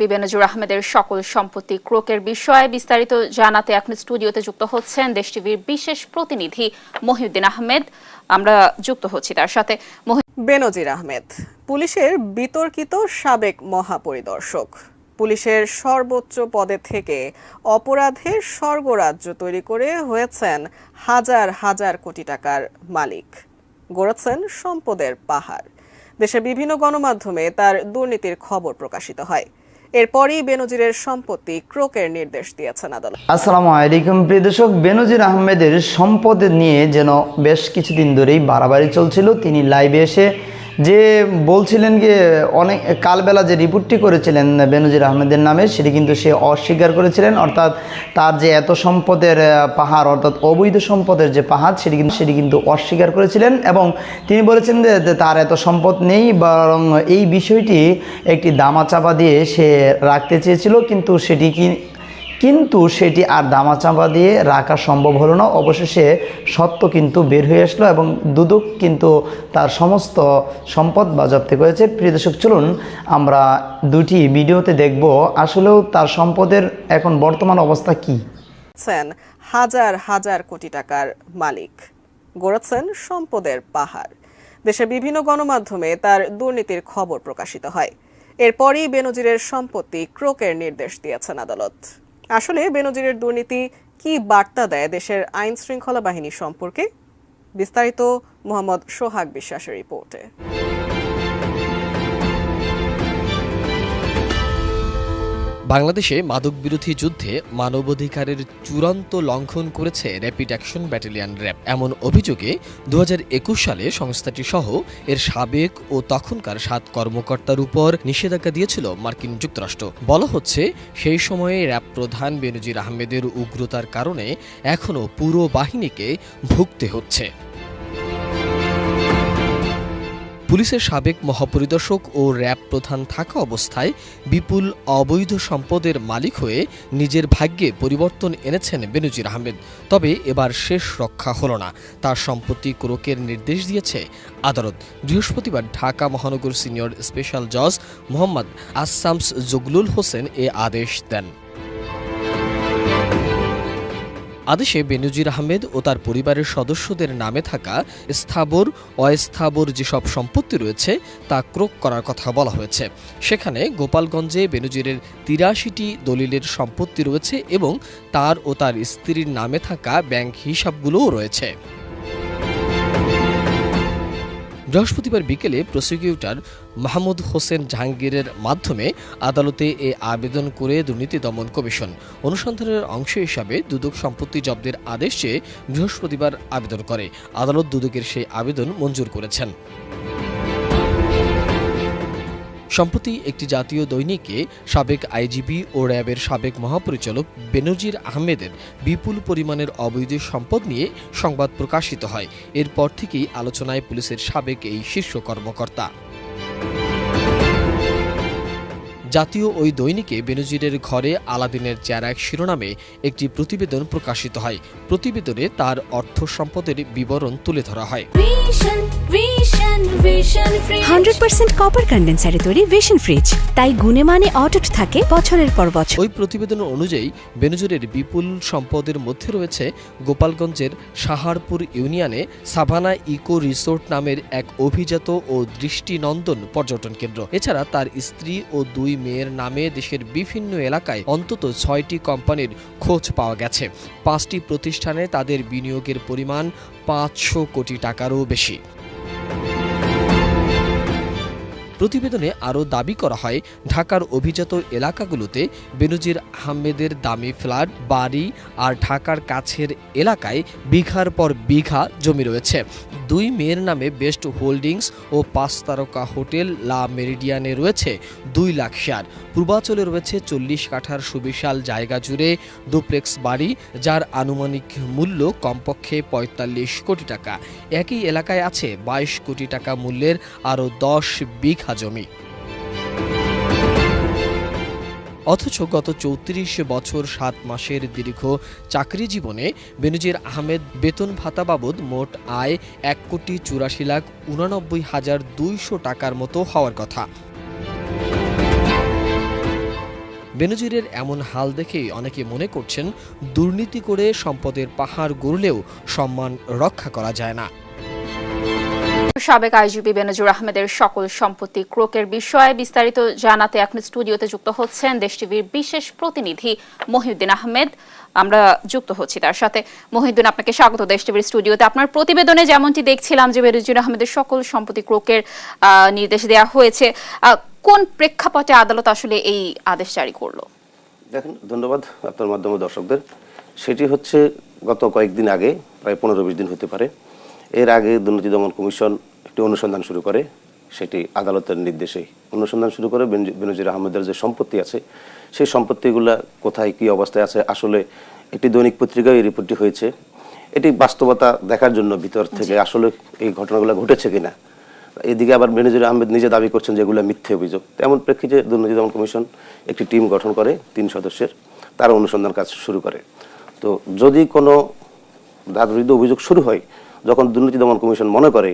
বিবেনজুর আহমেদের সকল সম্পত্তি ক্রোকের বিষয়ে বিস্তারিত জানাতে এখন স্টুডিওতে যুক্ত হচ্ছেন দেশ টিভির বিশেষ প্রতিনিধি মহিউদ্দিন আহমেদ। আমরা যুক্ত হচ্ছি তার সাথে। বেনজির আহমেদ, পুলিশের বিতর্কিত সাবেক মহাপরিদর্শক। পুলিশের সর্বোচ্চ পদে থেকে অপরাধের স্বর্গরাজ্য তৈরি করে হয়েছেন হাজার হাজার কোটি টাকার মালিক। গড়েছেন সম্পদের পাহাড়। দেশের বিভিন্ন গণমাধ্যমে তার দুর্নীতির খবর প্রকাশিত হয়। এরপরই বেনজিরের সম্পত্তি ক্রোকের নির্দেশ দিয়েছেন আদালত। আসসালামু আলাইকুম, প্রিয় দর্শক। বেনজির আহমেদের সম্পদ নিয়ে যেন বেশ কিছুদিন ধরেই বাড়াবাড়ি চলছিল, তিনি লাইভে এসে যে বলছিলেন যে অনেক কালবেলা যে রিপোর্টটি করেছিলেন বেনজির আহমেদের নামে, সেটি কিন্তু সে অস্বীকার করেছিলেন। অর্থাৎ তার যে এত সম্পদের পাহাড়, অর্থাৎ অবৈধ সম্পদের যে পাহাড়, সেটি কিন্তু সেটি কিন্তু অস্বীকার করেছিলেন এবং তিনি বলেছেন যে তার এত সম্পদ নেই, বরং এই বিষয়টি একটি দামাচাপা দিয়ে সে রাখতে চেয়েছিল, কিন্তু সেটি কি কিন্তু সেটি আর দামা দামাচাপা দিয়ে রাখা সম্ভব হলো না। অবশেষে সত্য কিন্তু বের হয়ে আসলো এবং দুদক কিন্তু তার সমস্ত সম্পদ বাজেয়াপ্ত করেছে। প্রিয় দর্শক, চলুন আমরা দুটি ভিডিওতে দেখব আসলেও তার সম্পদের এখন বর্তমান অবস্থা কী। হাজার হাজার কোটি টাকার মালিক, গড়েছেন সম্পদের পাহাড়। দেশের বিভিন্ন গণমাধ্যমে তার দুর্নীতির খবর প্রকাশিত হয়। এরপরই বেনজিরের সম্পত্তি ক্রোকের নির্দেশ দিয়েছেন আদালত। আসলে বেনজিরের দুর্নীতি কি বার্তা দেয় দেশের আইন শৃঙ্খলা বাহিনী সম্পর্কে? বিস্তারিত মোহাম্মদ সোহাগ বিশ্বাসের রিপোর্টে। বাংলাদেশে মাদক বিরোধী যুদ্ধে মানবাধিকারের চূড়ান্ত লঙ্ঘন করেছে র্যাপিড অ্যাকশন ব্যাটালিয়ন র্যাব। এমন অভিযোগে দু হাজার একুশ সালে সংস্থাটি সহ এর সাবেক ও তখনকার সাত কর্মকর্তার উপর নিষেধাজ্ঞা দিয়েছিল মার্কিন যুক্তরাষ্ট্র। বলা হচ্ছে, সেই সময়ে র্যাব প্রধান বেনজির আহমেদের উগ্রতার কারণে এখনও পুরো বাহিনীকে ভুগতে হচ্ছে। পুলিশের সাবেক মহাপরিদর্শক ও র্যাব প্রধান থাকা অবস্থায় বিপুল অবৈধ সম্পদের মালিক হয়ে নিজের ভাগ্যে পরিবর্তন এনেছেন বেনজির আহমেদ। তবে এবার শেষ রক্ষা হল না। তার সম্পত্তি ক্রোকের নির্দেশ দিয়েছে আদালত। বৃহস্পতিবার ঢাকা মহানগর সিনিয়র স্পেশাল জজ মোহাম্মদ আসামস জগলুল হোসেন এ আদেশ দেন। আদেশে বেনজির আহমেদ ও তার পরিবারের সদস্যদের নামে থাকা স্থাবর, অস্থাবর যেসব সম্পত্তি রয়েছে তা ক্রোক করার কথা বলা হয়েছে। সেখানে গোপালগঞ্জে বেনজিরের তিরাশিটি দলিলের সম্পত্তি রয়েছে এবং তার ও তার স্ত্রীর নামে থাকা ব্যাংক হিসাবগুলোও রয়েছে। বৃহস্পতিবার বিকেলে প্রসিকিউটর মাহমুদ হোসেন জাহাঙ্গীরের মাধ্যমে আদালতে এ আবেদন করে দুর্নীতি দমন কমিশন। অনুসন্ধানের অংশ হিসাবে দুদক সম্পত্তি জব্দের আদেশ চেয়ে বৃহস্পতিবার আবেদন করে। আদালত দুদকের সেই আবেদন মঞ্জুর করেছেন। সম্প্রতি একটি জাতীয় দৈনিকে সাবেক আইজিপি ও র্যাবের সাবেক মহাপরিচালক বেনজির আহমেদের বিপুল পরিমাণের অবৈধ সম্পদ নিয়ে সংবাদ প্রকাশিত হয়। এরপর থেকেই আলোচনায় পুলিশের সাবেক এই শীর্ষ কর্মকর্তা। জাতীয় ওই দৈনিকে বেনজিরের ঘরে আলাদিনের চেরাক শিরোনামে একটি প্রতিবেদন প্রকাশিত হয়। প্রতিবেদনে তার অর্থ সম্পদের বিবরণ তুলে ধরা হয়। হান্ড্রেড পার্সেন্ট কপার কন্ডেন্সারে তৈরি ভিশন ফ্রিজ তাই গুণে মানে অটুট থাকে বছরের পর বছর। ওই প্রতিবেদন অনুযায়ী বেনজুরের বিপুল সম্পদের মধ্যে রয়েছে গোপালগঞ্জের সাহারপুর ইউনিয়নে সাভানা ইকো রিসোর্ট নামের এক অভিজাত ও দৃষ্টিনন্দন পর্যটন কেন্দ্র। এছাড়া তার স্ত্রী ও দুই মেয়ের নামে দেশের বিভিন্ন এলাকায় অন্তত ছয়টি কোম্পানির খোঁজ পাওয়া গেছে। পাঁচটি প্রতিষ্ঠানে তাদের বিনিয়োগের পরিমাণ পাঁচশো কোটি টাকারও বেশি। প্রতিবেদনে আরও দাবি করা হয়, ঢাকার অভিজাত এলাকাগুলোতে বেনজির আহমেদের দামি ফ্ল্যাট, বাড়ি আর ঢাকার কাছের এলাকায় বিঘার পর বিঘা জমি রয়েছে। দুই মেয়ের নামে বেস্ট হোল্ডিংস ও পাঁচ তারকা হোটেল লা মেরিডিয়ানে রয়েছে দুই লাখ শেয়ার। পূর্বাচলে রয়েছে চল্লিশ কাঠার সুবিশাল জায়গা জুড়ে ডুপ্লেক্স বাড়ি, যার আনুমানিক মূল্য কমপক্ষে পঁয়তাল্লিশ কোটি টাকা। একই এলাকায় আছে বাইশ কোটি টাকা মূল্যের আরও দশ বিঘা জমি। অথচ গত চৌত্রিশ বছর সাত মাসের দীর্ঘ চাকরি জীবনে বেনজির আহমেদ বেতন ভাতা বাবদ মোট আয় এক কোটি চুরাশি লাখ উনানব্বই হাজার দুইশো টাকার মতো হওয়ার কথা। বেনজিরের এমন হাল দেখেই অনেকে মনে করছেন, দুর্নীতি করে সম্পদের পাহাড় গড়লেও সম্মান রক্ষা করা যায় না। সাবেক আইজিপি বেনজুর আহমেদের সকল সম্পত্তি ক্রোকের বিষয়ে বিস্তারিত জানাতে এখন স্টুডিওতে যুক্ত হচ্ছেন দেশ টিভির বিশেষ প্রতিনিধি মহিউদ্দিন আহমেদ। আমরা যুক্ত হচ্ছি তার সাথে। মহিউদ্দিন, আপনাকে স্বাগত দেশ টিভির স্টুডিওতে। আপনার প্রতিবেদনে যেমনটি দেখছিলাম যে বেনজুর আহমেদের সকল সম্পত্তি ক্রোকের নির্দেশ দেওয়া হয়েছে কোন প্রেক্ষাপটে আদালত আসলে এই আদেশ জারি করল? দেখেন, ধন্যবাদ আপনার মাধ্যমে দর্শকদের। সেটি হচ্ছে গত কয়েকদিন আগে, প্রায় পনেরো বিশ দিন হতে পারে এর আগে দুর্নীতি দমন কমিশন একটি অনুসন্ধান শুরু করে সেটি আদালতের নির্দেশেই অনুসন্ধান শুরু করে। বেনজি- বেনজির আহমেদের যে সম্পত্তি আছে সেই সম্পত্তিগুলা কোথায় কি অবস্থায় আছে আসলে একটি দৈনিক পত্রিকায় এই রিপোর্টটি হয়েছে। এটি বাস্তবতা দেখার জন্য ভিতর থেকে আসলে এই ঘটনাগুলো ঘটেছে কিনা। এদিকে আবার বেনজির আহমেদ নিজে দাবি করছেন যে এগুলো মিথ্যে অভিযোগ। তেমন প্রেক্ষিতে দুর্নীতি দমন কমিশন একটি টিম গঠন করে তিন সদস্যের। তারা অনুসন্ধান কাজ শুরু করে। তো যদি কোনো তার অভিযোগ শুরু হয় যখন দুর্নীতি দমন কমিশন মনে করে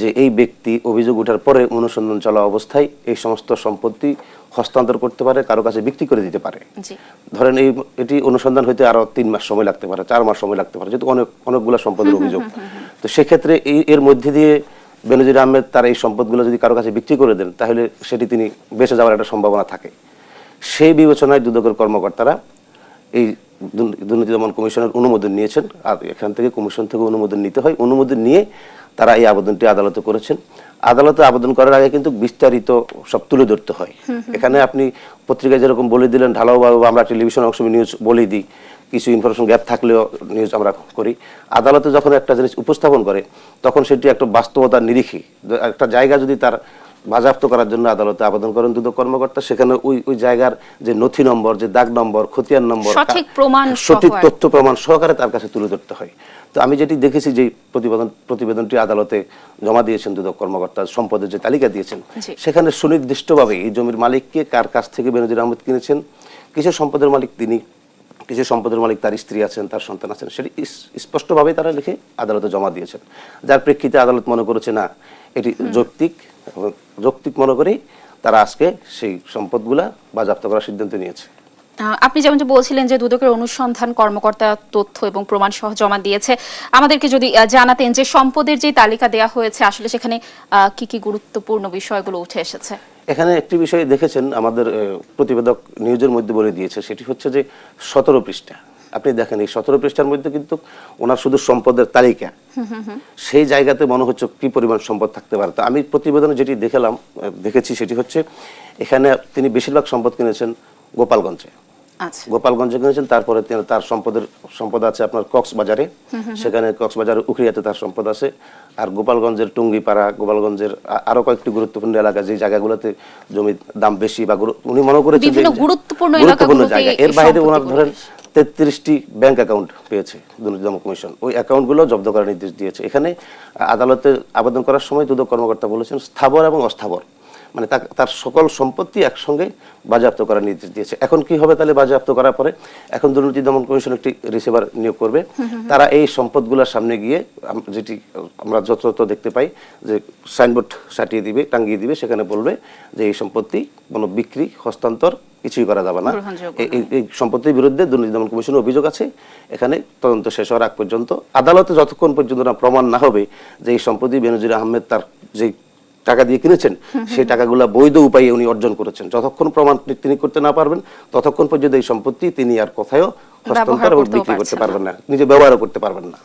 যে এই ব্যক্তি অভিযোগ ওঠার পরে অনুসন্ধান চলা অবস্থায় এই সমস্ত সম্পত্তি হস্তান্তর করতে পারে কারও কাছে বিক্রি করে দিতে পারে। ধরেন এই এটি অনুসন্ধান হইতে আরও তিন মাস সময় লাগতে পারে চার মাস সময় লাগতে পারে যেহেতু অনেক অনেকগুলো সম্পদের অভিযোগ। তো সেক্ষেত্রে এই এর মধ্যে দিয়ে বেনজির আহমেদ তার এই সম্পদগুলো যদি কারও কাছে বিক্রি করে দেন তাহলে সেটি তিনি বেঁচে যাওয়ার একটা সম্ভাবনা থাকে। সেই বিবেচনায় দুদকের কর্মকর্তারা এই দুর্নীতি দমন কমিশনের অনুমোদন নিয়েছেন। আর এখান থেকে কমিশন থেকে অনুমোদন নিতে হয়। অনুমোদন নিয়ে তারা এই আবেদনটি আদালতে করেছেন। আদালতে আবেদন করার আগে কিন্তু বিস্তারিত সব তুলে ধরতে হয়। এখানে আপনি পত্রিকায় যেরকম বলে দিলেন ঢালাওভাবে আমরা টেলিভিশন অংশ নিউজ বলেই দিই। কিছু ইনফরমেশন গ্যাপ থাকলেও নিউজ আমরা করি। আদালতে যখন একটা জিনিস উপস্থাপন করে তখন সেটি একটা বাস্তবতার নিরিখে। একটা জায়গা যদি তার বাজেয়াপ্ত করার জন্য আদালতে আবেদন করেন। দুদক কর্মকর্তা সেখানে ওই ওই জায়গার যে নথি নম্বর যে দাগ নম্বর খতিয়ান নম্বর সঠিক প্রমাণ সঠিক তথ্য প্রমাণ সহকারে তার কাছে তুলে ধরতে হয়। তো আমি যেটি দেখেছি যে প্রতিবেদন প্রতিবেদনটি আদালতে জমা দিয়েছেন দুদক কর্মকর্তা সম্পদের যে তালিকা দিয়েছেন। সেখানে সুনির্দিষ্টভাবে এই জমির মালিককে কার কাছ থেকে বেনজির আহমেদ কিনেছেন কিছু সম্পদের মালিক তিনি কিছু সম্পদের মালিক তার স্ত্রী আছেন তার সন্তান আছেন সেটি স্পষ্টভাবে তারা লিখে আদালতে জমা দিয়েছেন। যার প্রেক্ষিতে আদালত মনে করেছে না এটি যৌক্তিক যৌক্তিক মনে করেই তারা আজকে সেই সম্পদগুলা বাজেয়াপ্ত করার সিদ্ধান্ত নিয়েছে। আপনি যেমনটি বলছিলেন যে দুদকের অনুসন্ধান কর্মকর্তা তথ্য এবং প্রমাণ সহ জমা দিয়েছে আমাদেরকে যদি জানাতেন যে সম্পদের যে তালিকা দেওয়া হয়েছে আসলে সেখানে কি কি গুরুত্বপূর্ণ বিষয়গুলো উঠে এসেছে। এখানে একটি বিষয় দেখেছেন আমাদের প্রতিবেদক নিউজের মধ্যে বলে দিয়েছে সেটি হচ্ছে যে সতেরো পৃষ্ঠা। আপনি দেখেন এই সতেরো পৃষ্ঠার মধ্যে কিন্তু ওনার শুধু সম্পদের তালিকা। সেই জায়গাতে মনে হচ্ছে কি পরিমাণ সম্পদ থাকতে পারে। তো আমি প্রতিবেদনে যেটি দেখলাম দেখেছি সেটি হচ্ছে এখানে তিনি বেশিরভাগ সম্পদ কিনেছেন গোপালগঞ্জে। গোপালগঞ্জে কিনেছেন তারপরে তার সম্পদের সম্পদ আছে আপনার কক্সবাজারে। সেখানে কক্সবাজারের উখরিয়াতে তার সম্পদ আছে। আর গোপালগঞ্জের টুঙ্গিপাড়া গোপালগঞ্জের আরও কয়েকটি গুরুত্বপূর্ণ এলাকা যে জায়গাগুলোতে জমির দাম বেশি বা উনি মনে করেছেন গুরুত্বপূর্ণ জায়গা। এর বাইরে ওনার ধরেন তেত্রিশটি ব্যাংক অ্যাকাউন্ট পেয়েছে দুর্নীতি দমন কমিশন। ওই অ্যাকাউন্টগুলো জব্দ করার নির্দেশ দিয়েছে। এখানে আদালতে আবেদন করার সময় দুদক কর্মকর্তা বলেছেন স্থাবর এবং অস্থাবর। মানে তার সকল সম্পত্তি একসঙ্গে বাজেয়াপ্ত করার নির্দেশ দিয়েছে। এখন কি হবে তাহলে বাজেয়াপ্ত করার পরে? এখন দুর্নীতি দমন কমিশন একটি রিসিভার নিয়োগ করবে। তারা এই সম্পদগুলোর সামনে গিয়ে যেটি আমরা যত্রতত্র দেখতে পাই যে সাইনবোর্ড সাটিয়ে দিবে টাঙ্গিয়ে দিবে সেখানে বলবে যে এই সম্পত্তি কোনো বিক্রি হস্তান্তর কিছুই করা যাবে না। এই সম্পত্তির বিরুদ্ধে দুর্নীতি দমন কমিশনের অভিযোগ আছে। এখানে তদন্ত শেষ হওয়ার আগ পর্যন্ত আদালতে যতক্ষণ পর্যন্ত না প্রমাণ না হবে যে এই সম্পত্তি বেনজির আহমেদ তার যে টাকা দিয়ে কিনেছেন সেই টাকাগুলো বৈধ উপায়ে উনি অর্জন করেছেন। যতক্ষণ প্রমাণ তিনি করতে না পারবেন ততক্ষণ পর্যন্ত এই সম্পত্তি তিনি আর কোথাও হস্তান্তর এবং বিক্রি করতে পারবেন না। নিজে ব্যবহারও করতে পারবেন না।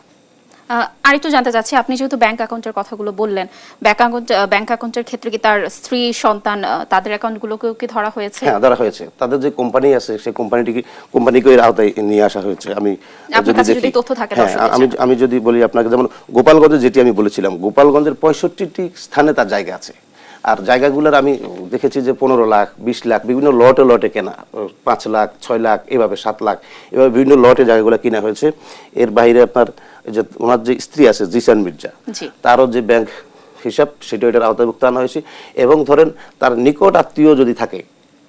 আরেকটু জানতে চাচ্ছি আপনি যেহেতু ব্যাংক অ্যাকাউন্টের কথাগুলো বললেন ব্যাংক অ্যাকাউন্ট ব্যাংক অ্যাকাউন্টের ক্ষেত্রে কি তার স্ত্রী সন্তান তাদের অ্যাকাউন্টগুলোকেও কি ধরা হয়েছে? হ্যাঁ ধরা হয়েছে। তাদের যে কোম্পানি আছে সেই কোম্পানিটিকে কোম্পানিকে এর আওতায় নিয়ে আসা হয়েছে। আমি যদি তথ্য থাকে হ্যাঁ আমি আমি যদি বলি আপনাকে যেমন গোপালগঞ্জে যেটি আমি বলেছিলাম গোপালগঞ্জের পঁয়ষট্টিটি স্থানে তার জায়গা আছে। আর জায়গাগুলোর আমি দেখেছি যে পনেরো লাখ বিশ লাখ বিভিন্ন লটে লটে কেনা পাঁচ লাখ ছয় লাখ এভাবে সাত লাখ এভাবে বিভিন্ন লটে জায়গাগুলো কেনা হয়েছে। এর বাইরে আপনার যে ওনার যে স্ত্রী আছে জিসান মির্জা তারও যে ব্যাংক হিসাব সেটা এটার আওতাভুক্ত আনা হয়েছে। এবং ধরেন তার নিকট আত্মীয় যদি থাকে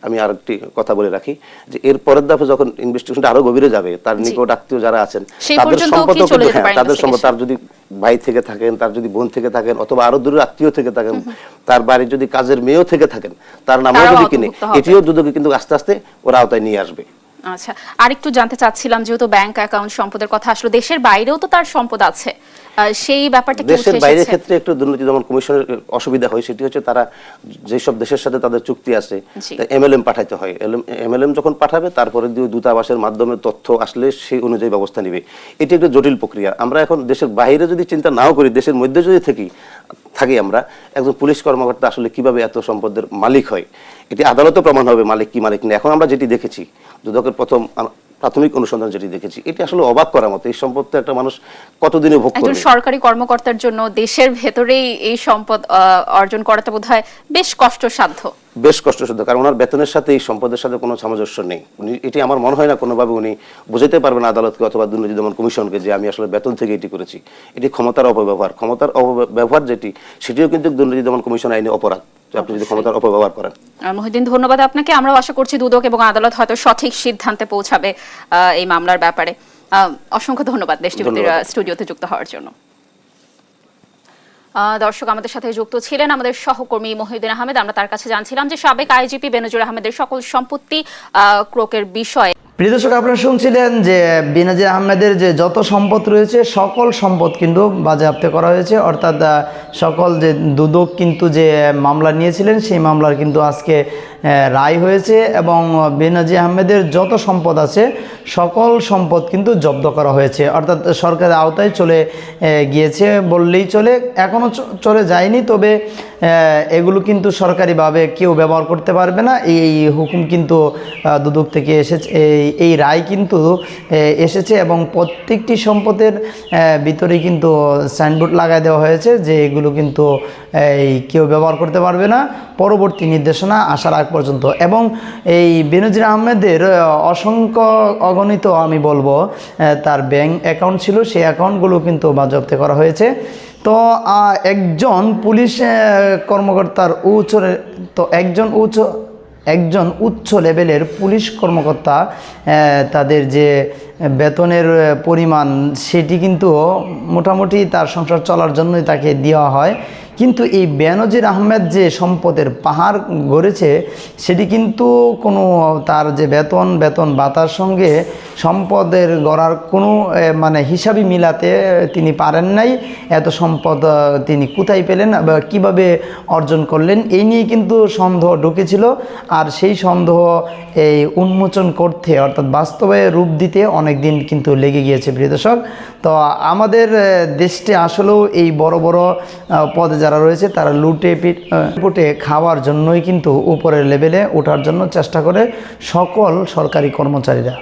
আমি আর একটি কথা বলে রাখি যে এর পরের ধাপে যখন ইনভেস্টিগেশনটা আরও গভীরে যাবে তার নিকট আত্মীয় যারা আছেন তাদের সম্পদ হ্যাঁ তাদের সম্পদ তার যদি ভাই থেকে থাকেন তার যদি বোন থেকে থাকেন অথবা আরও দূরের আত্মীয় থেকে থাকেন তার বাড়ির যদি কাজের মেয়েও থেকে থাকেন তার নামও যদি কিনে এটিও দুদকে কিন্তু আস্তে আস্তে ওরা আওতায় নিয়ে আসবে। আচ্ছা আরেকটু জানতে চাচ্ছিলাম, যেহেতু ব্যাংক অ্যাকাউন্ট সম্পদের কথা, আসলো দেশের বাইরেও তো তার সম্পদ আছে। সেই ব্যাপারটা দেশের বাইরের ক্ষেত্রে একটু দুর্নীতি দমন কমিশনের অসুবিধা হয় সেটি হচ্ছে তারা যেসব দেশের সাথে তাদের চুক্তি আছে। এমএলএম পাঠাইতে হয়। এমএলএম যখন পাঠাবে তারপরে দূতাবাসের মাধ্যমে তথ্য আসলে সেই অনুযায়ী ব্যবস্থা নিবে। এটি একটা জটিল প্রক্রিয়া। আমরা এখন দেশের বাইরে যদি চিন্তা নাও করি দেশের মধ্যে যদি থাকি থাকি আমরা একজন পুলিশ কর্মকর্তা আসলে কীভাবে এত সম্পদের মালিক হয়? এটি আদালতে প্রমাণ হবে মালিক কি মালিক না এখন আমরা যেটি দেখেছি দুদকের প্রথম প্রাথমিক অনুসন্ধান যেটি দেখেছি এটি আসলে অবাক করার মতো। এই সম্পদ একটা মানুষ কতদিনে ভোগ করবে? সরকারি কর্মকর্তার জন্য দেশের ভেতরেই এই সম্পদ অর্জন করাটা বোধহয় বেশ কষ্টসাধ্য। বেশ কষ্টসাধ্য কারণ ওনার বেতনের সাথে এই সম্পদের সাথে কোনো সামঞ্জস্য নেই। উনি এটি আমার মনে হয় না কোনোভাবে উনি বুঝাতে পারবেন আদালতকে অথবা দুর্নীতি দমন কমিশনকে যে আমি আসলে বেতন থেকে এটি করেছি। এটি ক্ষমতার অপব্যবহার। ক্ষমতার অপব্যবহার যেটি সেটিও কিন্তু দুর্নীতি দমন কমিশন আইনে অপরাধ। আপনি যদি ক্ষমতার অপব্যবহার করেন। আহ, মহিউদ্দিন ধন্যবাদ আপনাকে। আমরা আশা করছি দুদক এবং আদালত হয়তো সঠিক সিদ্ধান্তে পৌঁছাবে এই মামলার ব্যাপারে। অসংখ্য ধন্যবাদ দেশ টিভির স্টুডিওতে যুক্ত হওয়ার জন্য। দর্শক আমাদের সাথে যুক্ত ছিলেন আমাদের সহকর্মী মহিউদ্দিন আহমেদ। আমরা তার কাছে জানছিলাম যে সাবেক আইজিপি বেনজুর আহমেদের সকল সম্পত্তি আহ, ক্রোকের বিষয়ে। প্রিয় দর্শক, আপনারা শুনছিলেন যে বিনাজির আহমেদের যে যত সম্পদ রয়েছে, সকল সম্পদ কিন্তু বাজেয়াপ্ত করা হয়েছে। অর্থাৎ সকল যে দুদক কিন্তু যে মামলা নিয়েছিলেন, সেই মামলার কিন্তু আজকে রায় হয়েছে এবং বেনাজি আহমেদের যত সম্পদ আছে, সকল সম্পদ কিন্তু জব্দ করা হয়েছে। অর্থাৎ, সরকারের আওতায় চলে গিয়েছে বললেই চলে। এখনও চলে যায়নি, তবে এগুলো কিন্তু সরকারিভাবে কেউ ব্যবহার করতে পারবে না। এই হুকুম কিন্তু দুদক থেকে এসেছে, এই রায় কিন্তু এসেছে এবং প্রত্যেকটি সম্পদের ভিতরে কিন্তু সাইনবোর্ড লাগাই দেওয়া হয়েছে যে এগুলো কিন্তু, এই, কেউ ব্যবহার করতে পারবে না। পরবর্তী নির্দেশনা আসার আগ পর্যন্ত। এবং এই বেনজির আহমেদের অসংখ্য অগণিত, আমি বলব তার ব্যাংক অ্যাকাউন্ট ছিল, সেই অ্যাকাউন্টগুলো কিন্তু বাজেয়াপ্ত করা হয়েছে। তো একজন পুলিশ কর্মকর্তার উচ্চ তো একজন উচ্চ একজন উচ্চ লেভেলের পুলিশ কর্মকর্তা তাদের যে বেতনের পরিমাণ সেটি কিন্তু মোটামুটি তার সংসার চলার জন্যই তাকে দেওয়া হয়। কিন্তু এই বেনজির আহমেদ যে সম্পদের পাহাড় গড়েছে, সেটি কিন্তু কোনো তার যে বেতন বেতন বাতার সঙ্গে সম্পদের গড়ার কোনো মানে হিসাবই মিলাতে তিনি পারেন নাই। এত সম্পদ তিনি কোথায় পেলেন বা কীভাবে অর্জন করলেন, এই নিয়ে কিন্তু সন্দেহ ঢুকেছিল। আর সেই সন্দেহ এই উন্মোচন করতে, অর্থাৎ বাস্তবে রূপ দিতে অনেক দিন কিন্তু লেগে গিয়েছে, প্রিয় দর্শক। তো আমাদের দেশটি আসলেও এই বড় বড় পদে যারা রয়েছে তারা লুটে পিট খাওয়ার জন্যই কিন্তু উপরের লেভেলে ওঠার জন্য চেষ্টা করে সকল সরকারি কর্মচারীরা।